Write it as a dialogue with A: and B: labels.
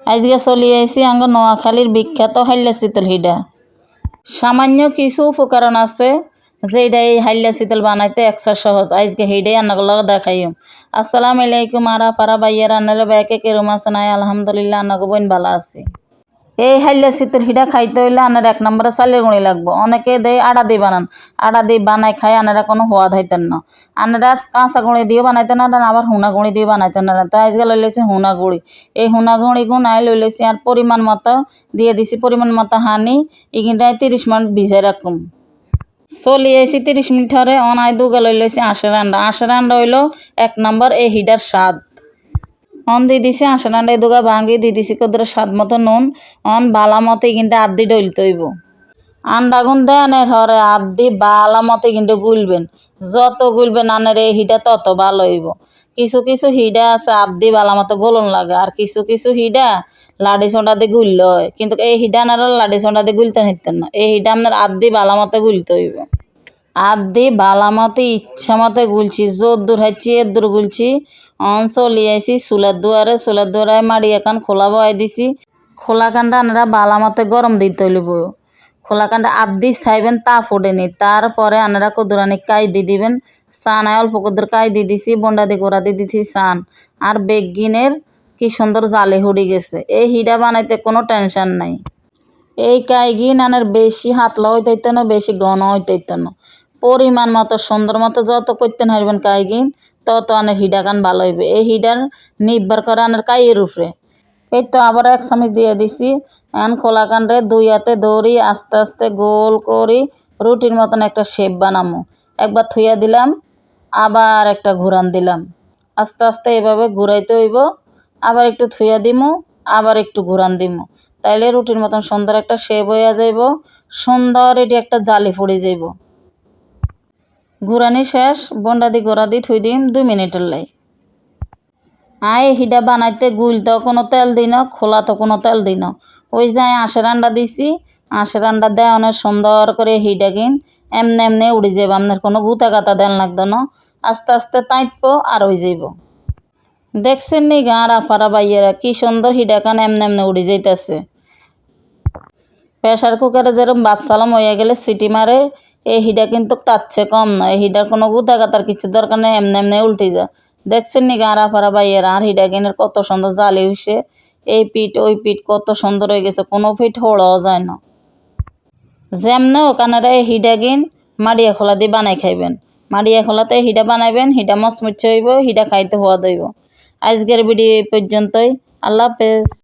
A: আজকে চলি আইসি আঙ্গ নোয়াখালীর বিখ্যাত হাইলা শীতল হিডা। সামান্য কিছু উপকরণ আছে যেটা এই হাইলা শীতল বানাইতে একশো সহজ। আজকে হিডাই আন্নাগুলো দেখাইম। আসসালামু আলাইকুম আরা ফারা বাইয়া আন্নারা ব্যাকে কেরম আছে নাই আলহামদুলিল্লাহ, আন্নাগো বোন ভালো আছি। এই হাইলা শীতের হিডা খাইতে হইলে আনার এক নম্বরে চালের গুঁড়ি লাগবো। অনেকে দেয় আড়া দিয়ে বানান। আড়া দিয়ে বানাই খাই, আনারা কোনো সোয়াদ হইতেন না। আনারা কাঁচা গুঁড়ি দিয়ে বানাইতেন না আবার হুনা গুঁড়ি দিয়ে বানাইতেন না। তো আজকে লই লেছি হুনা গুঁড়ি। এই হুনা গুঁড়ি গুনাই লই লেছি আর পরিমাণ মতো দিয়ে দিছি, পরিমাণ মতো হানি। এখানটায় তিরিশ মিনিট ভিজে রাখুম চলি আইছি তিরিশ মিনিট হরে অনায় দুগা লই লেছি আশের আন্ডা। আশের আন্ডা হইল এক নম্বর এই হিডার স্বাদ। অন দিয়ে দিছি আসান আন্ডাই দুগা ভাঙি দিয়ে দিছি কদরে স্বাদ মতো নুন। অন বালা মতে কিন্তু আদি ডইল তৈব। আন্ডা গুন দেনের হরে আদি বালা মতে কিন্তু গুলবেন। যত গুলবেন আনের এই হিডা তত ভালো হইব। কিছু কিছু হিডা আছে আদি বালা মতো গোলন লাগে আর কিছু কিছু হিডা লাডি সোঁডা দিয়ে গুলল হয়। কিন্তু এই হিডা আনারা লাডি সোঁডা দিয়ে গুলতে নিতেন না। এই হিডা আপনার আদি বালা মতো গুলতে হইব। আদি বালা মতে ইচ্ছা মতে গুলছি, জোর দূর হাইছি এর দূর গুলছি। অন চলি আইছি চুলার দুয়ারে চুলার দুয়ারে মাড়ি এখন খোলা বয়াই দিছি। খোলা কানটা আনারা বালা মতে গরম দিতে হইব খোলা কানটা আদি চাইবেন তা ফুটেনি তারপরে আনারা কদুরানি কাই দি দিবেন। সান আয় অল্প কদুর কাই দি দিছি, বন্ডা দি গোড়া দি দিছি সান। আর বেগিনের কি সুন্দর জালে হুড়ি গেছে। এই হিডা বানাইতে কোনো টেনশন নাই। এই কাইগি নানের বেশি হাতলা হইতে না বেশি ঘন হইতে না পরিমাণ মতো, সুন্দর মতো যত করতে হারবেন কাইগিন, তত আনের হিডা গান ভালো হইবে। এই হিডার নির্ভর করে আনের কাইয়ের উপরে। এই তো আবার এক চামচ দিয়ে দিছি। এন খোলা কান্ডে দুই হাতে দৌড়ি আস্তে আস্তে গোল করি, রুটির মতন একটা শেপ বানামো। একবার থুইয়া দিলাম, আবার একটা ঘুরান দিলাম। আস্তে আস্তে এভাবে ঘুরাইতে হইব। আবার একটু থুইয়া দিমু, আবার একটু ঘুরান দিমু। তাইলে রুটির মতন সুন্দর একটা শেপ হইয়া যাইব, সুন্দর এটি একটা জালি ফুড়ে যাইব। ঘুরানি শেষ বন্ডা দি গোড়া দি থুই দিম দুই মিনিটের লাই। আয়, হিডা বানাইতে গুল তো কোনো তেল দিই না, খোলা তো কোনো তেল দিই না। ওই যে আশের আন্ডা দিছি, আশের আন্ডা দেয় অনেক সুন্দর করে হিডা কিন এমনি এমনি উড়ে যাইব আপনার কোনো গুতা গাতা দেন লাগতো না। আস্তে আস্তে তাইতব আর হয়ে যাইব। দেখছেন নি গাঁ রাফারা বাইয়েরা কি সুন্দর হিডা কান এমনি এমনি উড়ে যাইতেছে। প্রেশার কুকারে যেরকম বাচ্চালাম হয়ে গেলে সিটি মারে এই হিডা কিন্তু তার চেয়ে কম না, এই হিডার কোনো গুতা গাতার কিছু দরকার নেই, এমনি এমনি উল্টে যা দেখছেন নি গাঁরা ফাড়া বাইয়েরা আর হিডা কিনের কত সুন্দর জালি হইছে। এই পিঠ, ওই পিঠ কত সুন্দর হয়ে গেছে, কোনো পিঠ হড়াও যায় না। যেমনে ওখানে এই হিডা গিন মাড়িয়া খোলা দিয়ে বানাই খাইবেন। মাড়িয়া খোলাতে হিডা বানাইবেন, হিডা মচমুচ্ছে হইব, হিডা খাইতে হওয়া দইব আজকের ভিডিও এই পর্যন্তই, আল্লাহ হাফেজ।